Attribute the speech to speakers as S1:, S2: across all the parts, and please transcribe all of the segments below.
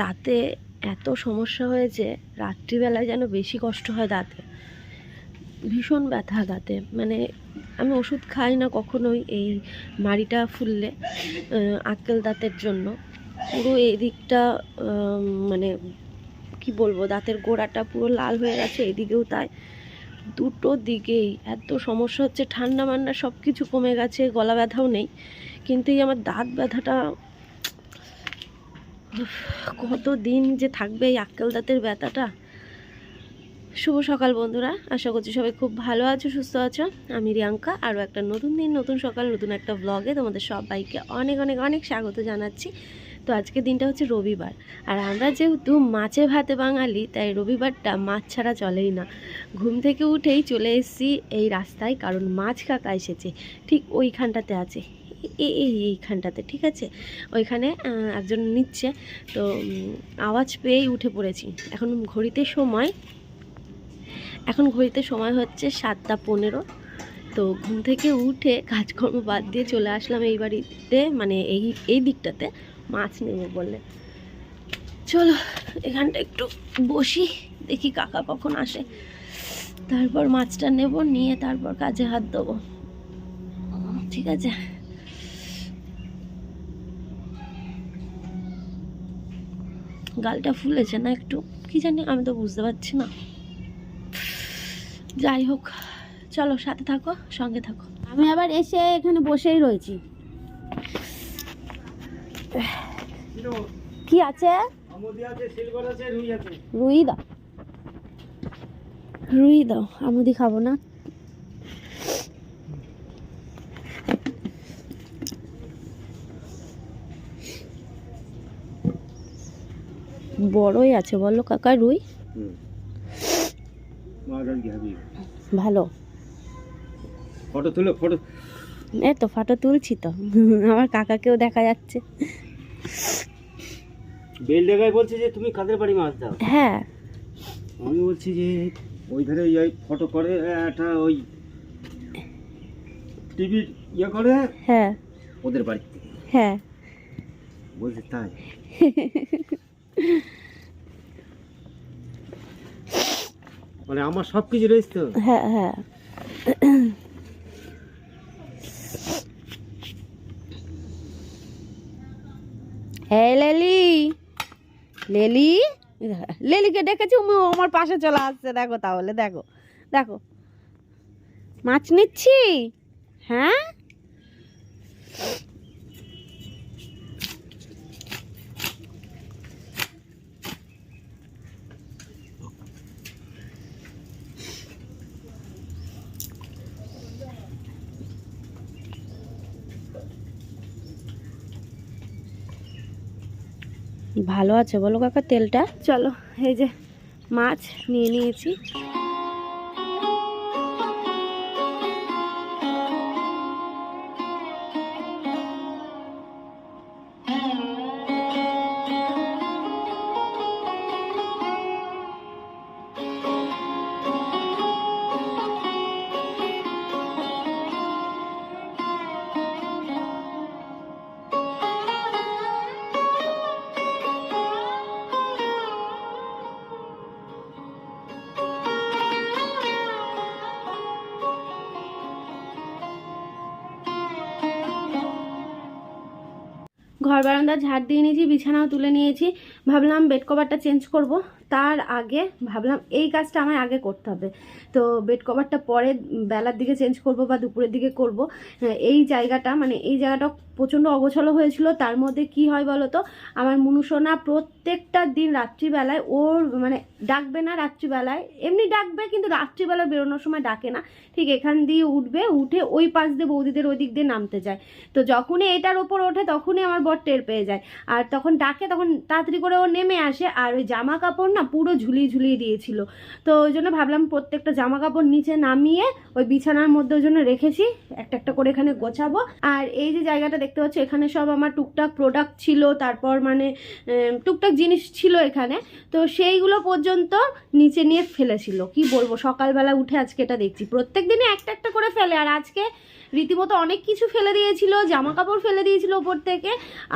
S1: দাঁতে এত সমস্যা হয়েছে, রাত্রিবেলায় যেন বেশি কষ্ট হয় দাঁতে। ভীষণ ব্যথা দাঁতে। মানে আমি ওষুধ খাই না কখনোই এই মাড়িটা ফুললে আক্কেল দাঁতের জন্য। পুরো এই দিকটা মানে কি বলব, দাঁতের গোড়াটা পুরো লাল হয়ে গেছে, এদিকেও তাই। দুটো দিকেই এত সমস্যা হচ্ছে, ঠান্ডা মান্ডা সব কিছু কমে গেছে, গলা ব্যথাও নেই। কিন্তু এই আমার দাঁত ব্যথাটা উফ, কত দিন যে থাকবে এই আক্কেল দাঁতের ব্যথাটা? শুভ সকাল বন্ধুরা আশা করছি সবাই খুব ভালো আছো সুস্থ আছো। আমি রিয়াঙ্কা আরও একটা নতুন দিন নতুন সকাল নতুন একটা ব্লগে তোমাদের সবাইকে অনেক অনেক অনেক স্বাগত জানাচ্ছি। তো আজকে দিনটা হচ্ছে রবিবার আর আমরা যেহেতু মাছে ভাতে বাঙালি তাই রবিবারটা মাছ ছাড়া চলেই না। ঘুম থেকে উঠেই চলে এসেছি এই রাস্তায় কারণ মাছ কাকা এসেছে ঠিক ওইখানটাতে আছে। এই এই, এইখানটাতে, ঠিক আছে? ওইখানে একজন নিচ্ছে। তো আওয়াজ পেয়েই উঠে পড়েছি। এখন ঘড়িতে সময়, এখন ঘড়িতে সময় হচ্ছে সাতটা পনেরো। তো ঘুম থেকে উঠে কাজকর্ম বাদ দিয়ে চলে আসলাম এই বাড়িতে মানে এই এই দিকটাতে। মাছ নেব বলে চলো, এখানটা একটু বসি, দেখি কাকা কখন আসে। তারপর মাছটা নেব, নিয়ে তারপর কাজে হাত দেবো। ঠিক আছে? গালটা ফুলেছে না একটু, কি জানি আমি তো বুঝতে পারছি না। যাই হোক, চলো সাথে থাকো, সঙ্গে থাকো।
S2: আমি আবার এসে এখানে বসেই রয়েছি।
S1: কি আছে?
S3: রুই
S1: দাও। রুই দাও, আমুদি খাব না? বড়ই আছে বলো কাকা রুই? ভালো।
S3: ফটো তুলো ফটো।
S1: এ তো ফটো তুলছি তো আমার কাকাকেও দেখা যাচ্ছে।
S3: বেলডেগায় বলছে যে তুমি কাদের বাড়ি মাছ দাও।
S1: হ্যাঁ।
S3: আমি বলছি যে ওই ধারে ওই ফটো করে একটা ওই টিভি ইয়ে করে
S1: হ্যাঁ।
S3: ওদের বাড়ি
S1: হ্যাঁ।
S3: বলছে তাই। মানে আমার সব কিছু রয়েছে তো?
S1: হ্যাঁ হ্যাঁ। হ্যাঁ লেলি। লেলি? লেলিকে ডেকেছি আমার পাশে চলে আসছে। দেখো তাহলে, দেখো। দেখো। মাছ নিচ্ছি? হ্যাঁ? ভালো আছে? বলো কাকা তেলটা? চলো এই যে মাছ নিয়ে নিয়েছি। ঘর বারান্দা ঝাড় দিয়ে নিয়েছি, বিছানাও তুলে নিয়েছি। ভাবলাম বেড কভারটা চেঞ্জ করব। তার আগে ভাবলাম এই কাজটা আমার আগে করতে হবে। তো বেড কভারটা পরে বেলার দিকে চেঞ্জ করব বা দুপুরের দিকে করব। এই জায়গাটা মানে এই জায়গাটা প্রচণ্ড অগোছালো হয়েছিল। তার মধ্যে কি হয় বলো তো? আমার মনুষোনা প্রত্যেকটা দিন রাত্রিবেলায় ওর মানে ডাকবে না রাত্রিবেলায়। এমনি ডাকবে কিন্তু রাত্রিবেলা বেরোনোর সময় ডাকে না। ঠিক এখান দিয়ে উঠবে, উঠে ওই পাশ দিয়ে বৌদিদের ওই দিক দিয়ে নামতে যায়। তো যখনই এটার ওপর ওঠে, তখনই আমার বর টের পেয়ে যায়। আর তখন ডাকে, তখন তাড়াতাড়ি করে ও নেমে আসে। আর ওই জামা কাপড় না পুরো ঝুলিয়ে ঝুলিয়ে দিয়েছিল। তো ওই জন্য ভাবলাম প্রত্যেকটা জামা কাপড় নিচে নামিয়ে ওই বিছানার মধ্যে ওই জন্য রেখেছি। একটা একটা করে এখানে গোছাবো। আর এই যে জায়গাটা দেখতে পাচ্ছ, এখানে সব আমার টুকটাক প্রোডাক্ট ছিল, তারপর মানে টুকটাক জিনিস ছিল এখানে। তো সেইগুলো পর্যন্ত নিচে নিয়ে ফেলেছিল। কি বলব, সকালবেলা উঠে আজকে এটা দেখছি। প্রত্যেক দিনে একটা একটা করে ফেলে, আর আজকে
S4: রীতিমতো অনেক কিছু ফেলে দিয়েছিল জামা কাপড় ফেলে দিয়েছিল ওপর থেকে,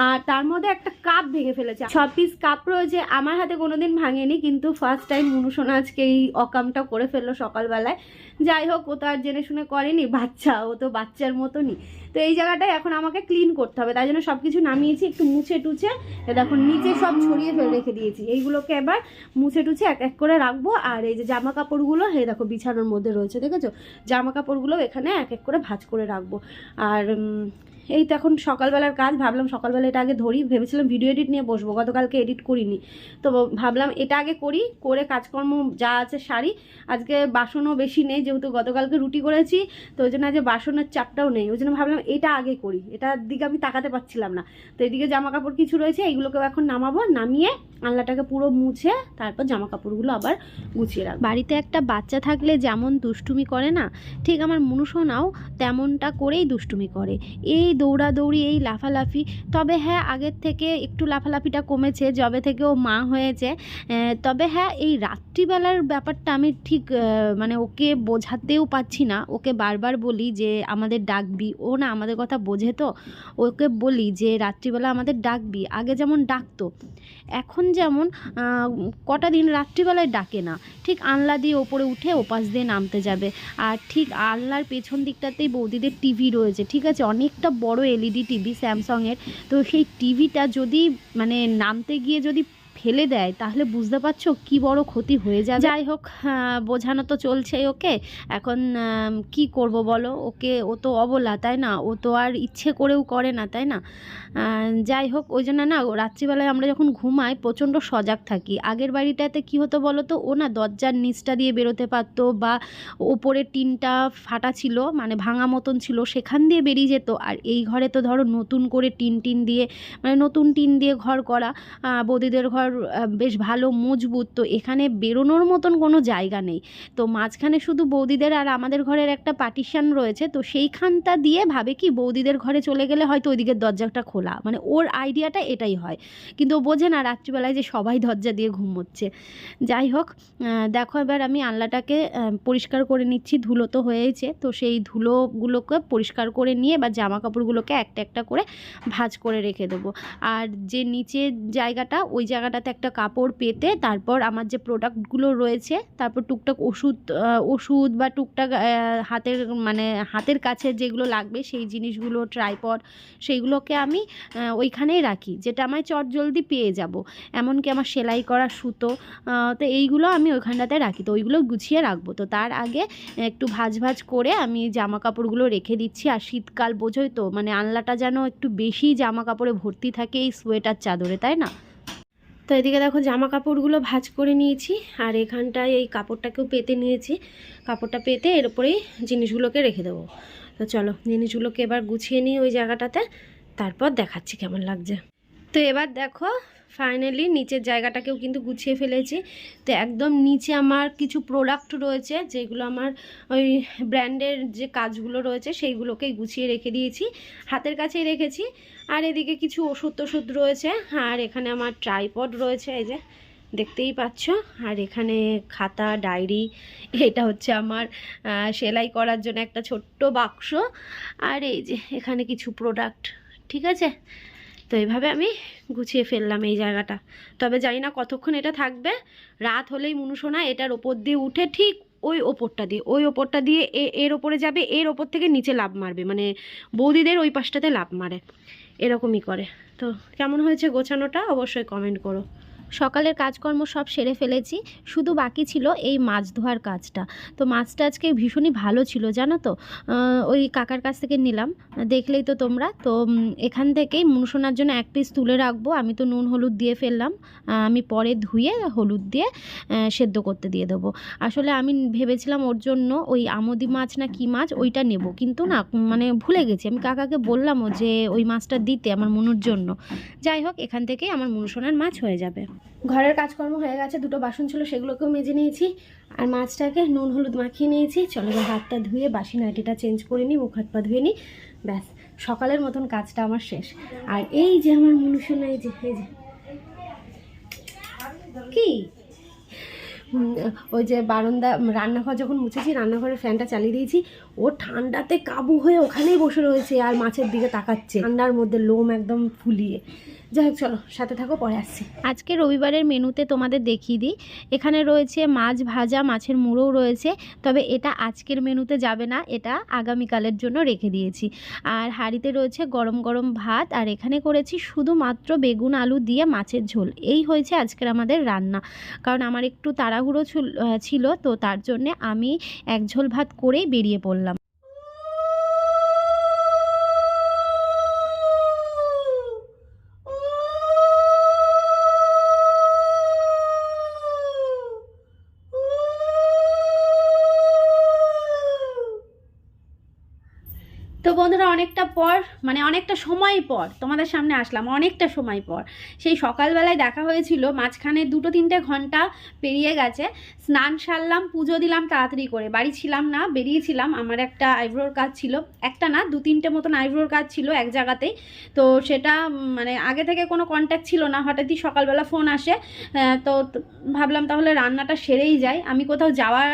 S4: আর তার মধ্যে একটা কাপ ভেঙে ফেলেছে। ছ পিস কাপ রয়েছে, আমার হাতে কোনোদিন ভাঙেনি, কিন্তু ফার্স্ট টাইম মুনুসোনা আজকে এই অকামটা করে ফেলল সকালবেলায়। যাই হোক, ও তো আর জেনে শুনে করেনি, বাচ্চা, ও তো বাচ্চার মতনই। তো এই জায়গাটায় এখন আমাকে ক্লিন করতে হবে, তাই জন্য সব কিছু নামিয়েছি, একটু মুছে টুছে দেখো নিচে সব ছড়িয়ে ফেলে রেখে দিয়েছি। এইগুলোকে এবার মুছে টুছে এক এক করে রাখব, আর এই যে জামা কাপড়গুলো হে দেখো বিছানোর মধ্যে রয়েছে, দেখেছ? জামা কাপড়গুলো এখানে এক এক করে ভাঁজ করে রাখব। আর এই তো এখন সকালবেলার কাজ, ভাবলাম সকালবেলা এটা আগে ধরি, ভেবেছিলাম ভিডিও এডিট নিয়ে বসবো, গতকালকে এডিট করিনি। তো ভাবলাম এটা আগে করি, করে কাজকর্ম যা আছে সারি। আজকে বাসনও বেশি নেই, যেহেতু গতকালকে রুটি করেছি, তো ওই জন্য আজকে বাসনের চাপটাও নেই। ওই জন্য ভাবলাম এটা আগে করি, এটার দিকে আমি তাকাতে পারছিলাম না। তো এদিকে জামা কাপড় কিছু রয়েছে, এইগুলোকেও এখন নামাবো, নামিয়ে আনলাটাকে পুরো মুছে, তারপর জামা কাপড়গুলো আবার গুছিয়ে রাখব।
S1: বাড়িতে একটা বাচ্চা থাকলে যেমন দুষ্টুমি করে না, ঠিক আমার মনুষোনাও তেমনটা করেই দুষ্টুমি করে। এই দৌড়াদৌড়ি, এই লাফালাফি। তবে হ্যাঁ আগের থেকে একটু লাফালাফিটা কমেছে, যবে থেকে ও মা হয়েছে। তবে হ্যাঁ এই রাত্রিবেলার ব্যাপারটা আমি ঠিক মানে ওকে বোঝাতেও পাচ্ছি না। ওকে বারবার বলি যে, আমাদের ডাকবি। ও না আমাদের কথা বোঝে তো। ওকে বলি যে, রাত্রিবেলা আমাদের ডাকবি। আগে যেমন ডাকতো, এখন যেমন কটা দিন রাত্রিবেলায় ডাকে না। ঠিক আনলা দিয়ে ওপরে উঠে ওপাশ দিয়ে নামতে যাবে। আর ঠিক আনলার পেছন দিকটাতেই বৌদিদের টিভি রয়েছে। ঠিক আছে, অনেকটা বড় এলইডি টিভি স্যামসংয়ের তো সেই টিভিটা যদি মানে নামতে গিয়ে যদি ফেলে দেয়, তাহলে বুঝতে পারছ কি বড় ক্ষতি হয়ে যাবে। যাই হোক বোঝানো তো চলছেই ওকে। এখন কি করব বলো? ওকে, ও তো অবলা, তাই না? ও তো আর ইচ্ছে করেও করে না, তাই না? যাই হোক, ওই জন্য না রাত্রিবেলায় আমরা যখন ঘুমাই, প্রচণ্ড সজাগ থাকি। আগের বাড়িটাতে কি হতো বলো তো, ও না দরজার নিচটা দিয়ে বেরোতে পারতো বা ওপরের টিনটা ফাটা ছিল মানে ভাঙা মতন ছিল, সেখান দিয়ে বেরিয়ে যেত। আর এই ঘরে তো ধরো নতুন করে টিন টিন দিয়ে মানে নতুন টিন দিয়ে ঘর করা বৌদিদের ঘর বেশ ভালো মজবুত। তো এখানে বেরোনোর মতন কোনো জায়গা নেই। তো মাঝখানে শুধু বৌদিদের আর আমাদের ঘরের একটা পার্টিশন রয়েছে। তো সেইখানটা দিয়ে ভাবে কি বৌদিদের ঘরে চলে গেলে হয়তো ওইদিকের দরজাটা খোলা। মানে ওর আইডিয়াটা এটাই হয়। কিন্তু বোঝে না রাত্রিবেলায় যে সবাই দরজা দিয়ে ঘুমোচ্ছে। যাই হোক দেখো এবার আমি আনলাটাকে আহ, পরিষ্কার করে নিচ্ছি। ধুলো তো হয়েছে তো সেই ধুলোগুলোকে পরিষ্কার করে নিয়ে বা জামা কাপড়গুলোকে একটা একটা করে ভাঁজ করে রেখে দেবো। আর যে নিচের জায়গাটা ওই জায়গাটাতে একটা কাপড় পেতে তারপর আমার যে প্রোডাক্টগুলো রয়েছে, তারপর টুকটাক ওষুধ ওষুধ বা টুকটাক হাতের মানে হাতের কাছে যেগুলো লাগবে সেই জিনিসগুলো ট্রাইপড সেইগুলোকে আমি ওইখানেই রাখি, যেটা আমায় চট জলদি পেয়ে যাব। এমনকি আমার সেলাই করা সুতো তো এইগুলো আমি ওইখানটাতে রাখি, তো ওইগুলো গুছিয়ে রাখব। তো তার আগে একটু ভাজ ভাজ করে আমি জামা কাপড়গুলো রেখে দিচ্ছি, আর শীতকাল বোঝোই তো মানে আনলাটা যেন একটু বেশি জামা কাপড়ে ভর্তি থাকে এই সোয়েটার চাদরে, তাই না?
S4: তো এদিকে দেখো জামা কাপড়গুলো ভাজ করে নিয়েছি, আর এখানটায় এই কাপড়টাকেও পেতে নিয়েছি। কাপড়টা পেতে এর উপরেই জিনিসগুলোকে রেখে দেবো। তো চলো, জিনিসগুলোকে এবার গুছিয়ে নিই ওই জায়গাটাতে, তারপর দেখাচ্ছি কেমন লাগছে। তো এবার দেখো ফাইনালি নিচের জায়গাটাকেও কিন্তু গুছিয়ে ফেলেছি। তো একদম নিচে আমার কিছু প্রোডাক্ট রয়েছে, যেগুলো আমার ওই ব্র্যান্ডের যে কাজগুলো রয়েছে, সেইগুলোকেই গুছিয়ে রেখে দিয়েছি। হাতের কাছেই রেখেছি। আর এদিকে কিছু ওষুধ টষুধ রয়েছে। আর এখানে আমার ট্রাইপড রয়েছে, এই যে দেখতেই পাচ্ছ। আর এখানে খাতা ডায়েরি এটা হচ্ছে আমার সেলাই করার জন্য একটা ছোট্ট বাক্স। আর এই যে এখানে কিছু প্রোডাক্ট ঠিক আছে? তো এইভাবে আমি গুছিয়ে ফেললাম এই জায়গাটা। তবে জানি না কতক্ষণ এটা থাকবে। রাত হলেই মনুষোনা এটার ওপর দিয়ে উঠে ঠিক ওই ওপরটা দিয়ে, ওই ওপরটা দিয়ে এর ওপরে যাবে, এর ওপর থেকে নিচে লাভ মারবে মানে বৌদিদের ওই পাশটাতে লাভ মারে। এরকমই করে। তো কেমন হয়েছে গোছানোটা অবশ্যই কমেন্ট করো।
S1: সকালের কাজকর্ম সব সেরে ফেলেছি, শুধু বাকি ছিল এই মাছ ধোয়ার কাজটা। তো মাছটা আজকে ভীষণই ভালো ছিল, জানো তো? ওই কাকার কাছ থেকে নিলাম। দেখলেই তো তোমরা। তো এখান থেকেই মুনসোনার জন্য এক পিস তুলে রাখব। আমি তো নুন, হলুদ দিয়ে ফেললাম। আমি পরে ধুয়ে, হলুদ দিয়ে সেদ্ধ করতে দিয়ে দেবো। আসলে আমি ভেবেছিলাম ওর জন্য ওই আমদি মাছ না কি মাছ, ওইটা নেব। কিন্তু না মানে ভুলে গেছি। আমি কাকাকে বললামও যে ওই মাছটা দিতে আমার মনুর জন্য। যাই হোক, এখান থেকেই আমার মনুসোনার মাছ হয়ে যাবে।
S4: ঘরের কাজকর্ম হয়ে গেছে, দুটো বাসন ছিল, সেগুলোকেও মেজে নিয়েছি। আর মাছটাকে নুন, হলুদ মাখিয়ে নিয়েছি। চলো হাতটা ধুয়ে বাসি নাইটিটা চেঞ্জ করে নিই, মুখ, হাত, পা ধুয়ে নিই। ব্যাস, সকালের মতন কাজটা আমার শেষ। আর এই যে আমার মনুষ্য নাই যে, এই যে। কি? ওই যে বারান্দা, রান্নাঘর যখন মুছেছি, রান্নাঘরের ফ্যানটা চালিয়ে দিয়েছি, ও ঠান্ডাতে কাবু হয়ে ওখানেই বসে রয়েছে আর মাছের দিকে তাকাচ্ছে। ঠান্ডার মধ্যে লোম একদম ফুলিয়ে। যাই হোক, চলো, সাথে থাকো, পরে আসছি।
S1: আজকে রবিবারের মেনুতে তোমাদের দেখিয়ে দিই। এখানে রয়েছে মাছ ভাজা, মাছের মুড়োও রয়েছে, তবে এটা আজকের মেনুতে যাবে না, এটা আগামীকালের জন্য রেখে দিয়েছি। আর হাঁড়িতে রয়েছে গরম গরম ভাত, আর এখানে করেছি শুধুমাত্র বেগুন, আলু দিয়ে মাছের ঝোল। এই হয়েছে আজকের আমাদের রান্না। কারণ আমার একটু তাড়াহুড়ো ছিল- ছিল, তো তার জন্যে আমি এক ঝোল ভাত করেই বেরিয়ে পড়লাম। পর মানে অনেকটা সময় পর, তোমাদের সামনে আসলাম, অনেকটা সময় পর, সেই সকালবেলায় দেখা হয়েছিল, মাঝখানে দুটো তিনটে ঘণ্টা পেরিয়ে গেছে, স্নান সারলাম, পুজো দিলাম তাড়াতাড়ি করে, বাড়ি ছিলাম না, বেরিয়েছিলাম, আমার একটা আইব্রোর কাজ ছিল, একটা না, দু তিনটে মতন আইব্রোর কাজ ছিল এক জায়গাতেই তো সেটা মানে আগে থেকে কোনো কন্ট্যাক্ট ছিল না, হঠাৎই সকালবেলা ফোন আসে তো ভাবলাম তাহলে রান্নাটা সেরেই যায়, আমি কোথাও যাওয়ার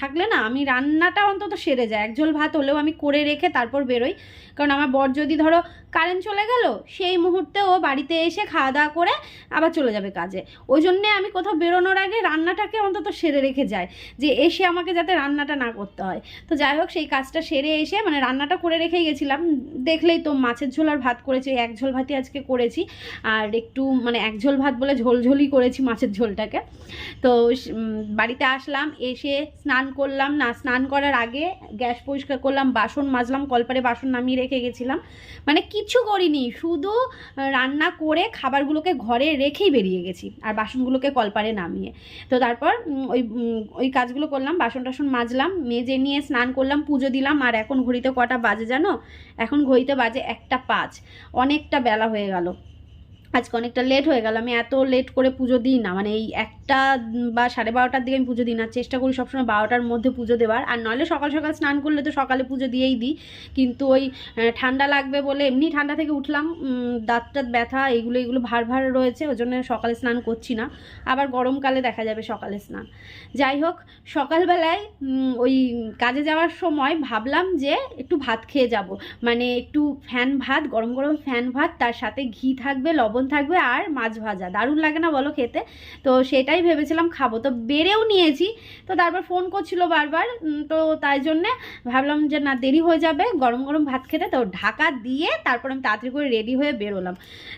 S1: থাকলে না, আমি রান্নাটা অন্তত সেরে যায় একঝোল ভাত হলেও আমি করে রেখে তারপর বেরোই কারণ আমার বর যদি ধরো কারেন্ট চলে গেল, সেই মুহূর্তে ও বাড়িতে এসে খাওয়া দাওয়া করে আবার চলে যাবে কাজে। ওই জন্যে আমি কোথাও বেরোনোর আগে রান্নাটাকে অন্তত সেরে রেখে যাই, যে এসে আমাকে যাতে রান্নাটা না করতে হয়। তো যাই হোক, সেই কাজটা সেরে এসে মানে রান্নাটা করে রেখেই গেছিলাম। দেখলেই তো মাছের ঝোল আর ভাত করেছি এক ঝোল ভাতই আজকে করেছি। আর একটু মানে এক ঝোল ভাত বলে ঝোলঝোলই করেছি মাছের ঝোলটাকে। তো বাড়িতে আসলাম, এসে স্নান করলাম। না, স্নান করার আগে গ্যাস পরিষ্কার করলাম, বাসন মাজলাম, কলপারে বাসন নামিয়ে রেখে গেছিলাম। মানে কিছু করিনি, শুধু রান্না করে খাবারগুলোকে ঘরে রেখেই বেরিয়ে গেছি আর বাসনগুলোকে কলপারে নামিয়ে। তো তারপর ওই ওই কাজগুলো করলাম বাসন টাসন মাজলাম, মেজে নিয়ে স্নান করলাম, পুজো দিলাম, আর এখন ঘড়িতে কটা বাজে জানো? এখন ঘড়িতে বাজে একটা পাঁচ। অনেকটা বেলা হয়ে গেল। আজকে অনেকটা লেট হয়ে গেল। আমি এত লেট করে পুজো দিই না। মানে এই একটা বা সাড়ে বারোটার দিকে আমি পুজো দিই না। চেষ্টা করি সবসময় বারোটার মধ্যে পুজো দেওয়ার আর নইলে সকাল সকাল স্নান করলে তো সকালে পুজো দিয়েই দিই। কিন্তু ওই ঠান্ডা লাগবে বলে এমনি ঠান্ডা থেকে উঠলাম। দাঁত টাত ব্যথা এইগুলো এগুলো ভার ভার রয়েছে। ওই জন্য সকালে স্নান করছি না। আবার গরমকালে দেখা যাবে সকালে স্নান। যাই হোক, সকালবেলায় ওই কাজে যাওয়ার সময় ভাবলাম যে একটু ভাত খেয়ে যাব। মানে একটু ফ্যান ভাত, গরম গরম ফ্যান ভাত, তার সাথে ঘি থাকবে, লবণ থাকবে আর মাছ ভাজা। দারুণ লাগে না বলো খেতে? তো সেটাই ভেবেছিলাম খাব। তো বেড়েও নিয়েছি। তো তারপর ফোন করছিল বারবার। তো তাই জন্যে ভাবলাম যে না, দেরি হয়ে যাবে। গরম গরম ভাত খেতে। তো ঢাকা দিয়ে তারপর আমি তাড়াতাড়ি করে রেডি হয়ে বেরোলাম।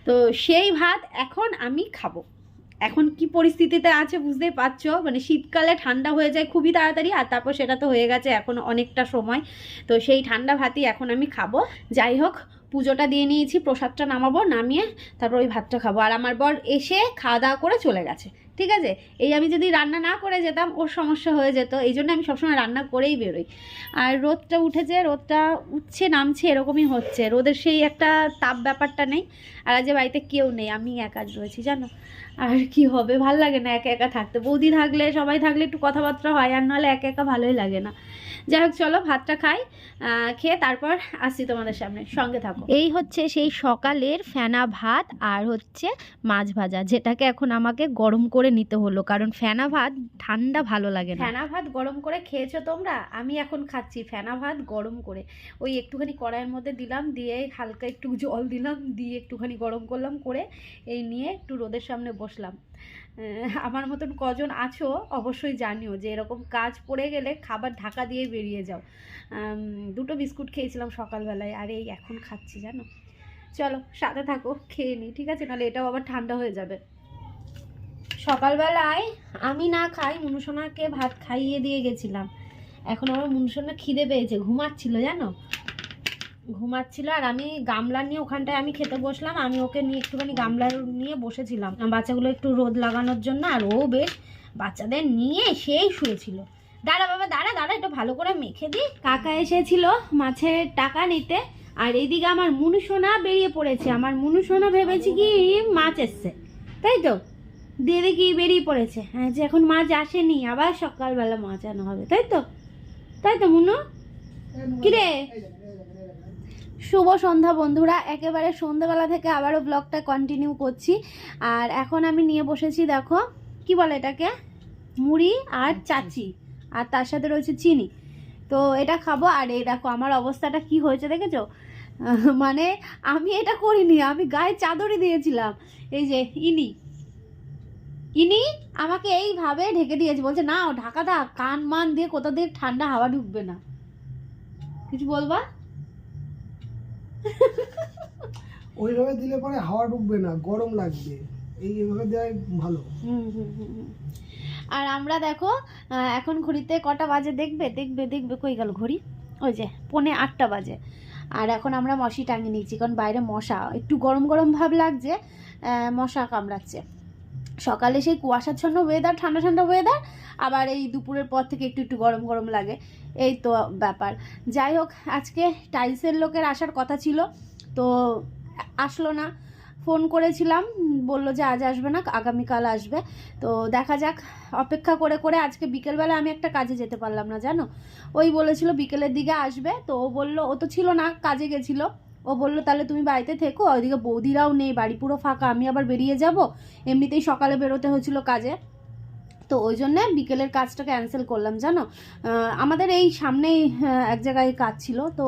S1: তো সেই ভাত এখন আমি খাব। এখন কি পরিস্থিতিতে আছে বুঝতেই পারছ? মানে শীতকালে ঠান্ডা হয়ে যায় খুবই তাড়াতাড়ি, আর তারপর সেটা তো হয়ে গেছে এখন অনেকটা সময়। তো সেই ঠান্ডা ভাতই এখন আমি খাব। যাই হোক পুজোটা দিয়ে নিয়েছি, প্রসাদটা নামাবো, নামিয়ে তারপর ওই ভাতটা খাব। আর আমার বর এসে খাওয়া দাওয়া করে চলে গেছে, ঠিক আছে? এই আমি যদি রান্না না করে যেতাম, ওর সমস্যা হয়ে যেত। এই জন্য আমি সবসময় রান্না করেই বেরোই। আর রোদটা উঠেছে, রোদটা উঠছে, নামছে, এরকমই হচ্ছে। রোদের সেই একটা তাপ ব্যাপারটা নেই। আর আজ বাড়িতে কেউ নেই, আমি একা রয়েছি, জানো? আর কি হবে? ভালো লাগে না একা একা থাকতে। বৌদি থাকলে সবাই থাকলে একটু কথাবার্তা হয় আর নাহলে একা একা ভালোই লাগে না। যাই হোক চলো ভাতটা খাই খেয়ে তারপর আসছি তোমাদের সামনে। সঙ্গে থাকো। এই হচ্ছে সেই সকালের ফেনা ভাত আর হচ্ছে মাছ ভাজা যেটাকে এখন আমাকে গরম করে নিতে হলো। কারণ ফেনা ভাত ঠান্ডা ভালো লাগে না। ফেনা ভাত গরম করে খেয়েছো তোমরা? আমি এখন খাচ্ছি ফেনা ভাত গরম করে। ওই একটুখানি কড়াইয়ের মধ্যে দিলাম দিয়ে হালকা একটু জল দিলাম দিয়ে একটুখানি গরম করলাম করে এই নিয়ে একটু রোদের সামনে বসলাম। আমার মতন কজন আছো অবশ্যই জানিও যে এরকম কাজ পড়ে গেলে খাবার ঢাকা দিয়ে বেরিয়ে যাও। দুটো বিস্কুট খেয়েছিলাম সকালবেলায়, আর এই এখন খাচ্ছি, জানো? চলো, সাথে থাকো, খেয়ে নিই ঠিক আছে? নাহলে এটাও আবার ঠান্ডা হয়ে যাবে। সকালবেলায় আমি না খাই, মুনুসোনাকে ভাত খাইয়ে দিয়ে গেছিলাম। এখন আমার মুনুসোনা খিদে পেয়েছে, ঘুমাচ্ছিল, জানো? ঘুমাচ্ছিল আর আমি গামলা নিয়ে ওখানটায় আমি খেতে বসলাম। আমি ওকে নিয়ে একটুখানি গামলা নিয়ে বসেছিলাম। বাচ্চাগুলো একটু রোদ লাগানোর জন্য আর ও বেশ বাচ্চাদের নিয়ে সেই শুয়েছিল। দাঁড়া বাবা দাঁড়া দাঁড়া একটু ভালো করে মেখে দিই। কাকা এসেছিল মাছের টাকা নিতে আর এদিকে আমার মুনুসোনা বেরিয়ে পড়েছে। আমার মুনুসোনা ভেবেছি কি মাছ এসছে। তাই তো? দিয়ে দেখি বেরিয়ে পড়েছে। হ্যাঁ যে এখন মাছ আসেনি আবার সকালবেলা মাছ আনা হবে। তাই তো? তাই তো মুনু? কিরে? শুভ সন্ধ্যা বন্ধুরা একেবারে সন্ধ্যাবেলা থেকে আবারও ব্লগটা কন্টিনিউ করছি। আর এখন আমি নিয়ে বসেছি দেখো কি বলে এটাকে? মুড়ি আর চাচি। আর তার সাথে রয়েছে চিনি। তো এটা খাব আর এই দেখো আমার অবস্থাটা কি হয়েছে দেখেছ? মানে আমি এটা করিনি আমি গায়ে চাদরই দিয়েছিলাম। এই যে ইনি। ইনি আমাকে এইভাবে ঢেকে দিয়েছে বলছে না ঢাকা থাক কান মান দিয়ে কোথা দিয়ে ঠান্ডা হাওয়া ঢুকবে না। কিছু বলবা?
S5: ওইভাবে দিলে পরে হাওয়া ঢুকবে না, গরম লাগবে। এই এইভাবে দেওয়াই ভালো।
S1: আর আমরা দেখো এখন ঘড়িতে কটা বাজে দেখবে? দেখবে দেখবে কই গেল ঘড়ি? ওই যে, পনে আটটা বাজে। আর এখন আমরা মশি টাঙিয়ে নিয়েছি, কারণ বাইরে মশা, একটু গরম গরম ভাব লাগছে মশা কামড়াচ্ছে। সকালে সেই কুয়াশাচ্ছন্ন ওয়েদার ঠান্ডা ঠান্ডা ওয়েদার আবার এই দুপুরের পর থেকে একটু একটু গরম গরম লাগে। এই তো ব্যাপার। যাই হোক, আজকে টাইলসের লোকের আসার কথা ছিল, তো আসলো না। ফোন করেছিলাম, বলল যে আজ আসবে না, আগামীকাল আসবে। তো দেখা যাক, অপেক্ষা করে করে আজকে বিকেলবেলা আমি একটা কাজে যেতে পারলাম না, জানো? ওই বলেছিল বিকেলের দিকে আসবে, তো ও বলল, ও তো ছিল না, কাজে গেছিল। ও বলল, তাহলে তুমি বাড়িতে থেকো, ওইদিকে বৌদিরাও নেই, বাড়ি পুরো ফাঁকা, আমি আবার বেরিয়ে যাব? এমনিতেই সকালে বেরোতে হয়েছিল কাজে। তো ওই জন্যে বিকেলের কাজটা ক্যান্সেল করলাম, জানো? আমাদের এই সামনেই এক জায়গায় কাজ ছিল, তো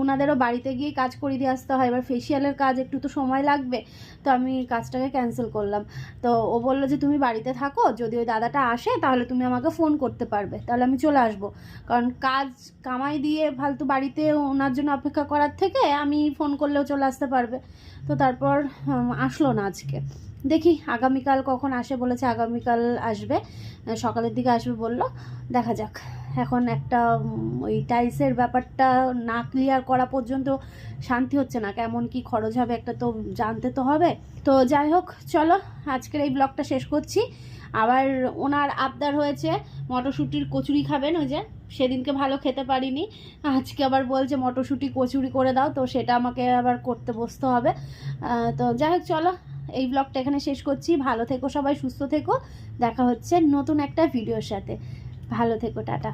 S1: ওনাদেরও বাড়িতে গিয়েই কাজ করে দিয়ে আসতে হয়। এবার ফেসিয়ালের কাজ একটু তো সময় লাগবে, তো আমি কাজটাকে ক্যান্সেল করলাম। তো ও বলল যে, তুমি বাড়িতে থাকো, যদি ওই দাদাটা আসে, তাহলে তুমি আমাকে ফোন করতে পারবে। তাহলে আমি চলে আসব। কারণ কাজ কামাই দিয়ে ফালতু বাড়িতে ওনার জন্য অপেক্ষা করার থেকে আমি ফোন করলেও চলে আসতে পারবে। তো তারপর আসলো না আজকে। দেখি আগামীকাল কখন আসে বলেছে, আগামীকাল আসবে। সকালের দিকে আসবে বলল, দেখা যাক। এখন একটা ওই টাইলসের ব্যাপারটা না ক্লিয়ার করা পর্যন্ত শান্তি হচ্ছে না। কেমন কি খরচ হবে একটা তো জানতে তো হবে। তো যাই হোক, চলো, আজকের এই ব্লগটা শেষ করছি। আবার ওনার আবদার হয়েছে, মটরশুঁটির কচুরি খাবেন ওই যে, সেদিনকে ভালো খেতে পারিনি। আজকে আবার বলছে, মটরশুঁটি কচুরি করে দাও। তো সেটা আমাকে আবার করতে বসতে হবে। তো যাই হোক, চলো এই ব্লগটা এখানে শেষ করছি। ভালো থেকো সবাই, সুস্থ থেকো। দেখা হচ্ছে নতুন একটা ভিডিওর সাথে। ভালো থেকো, টাটা।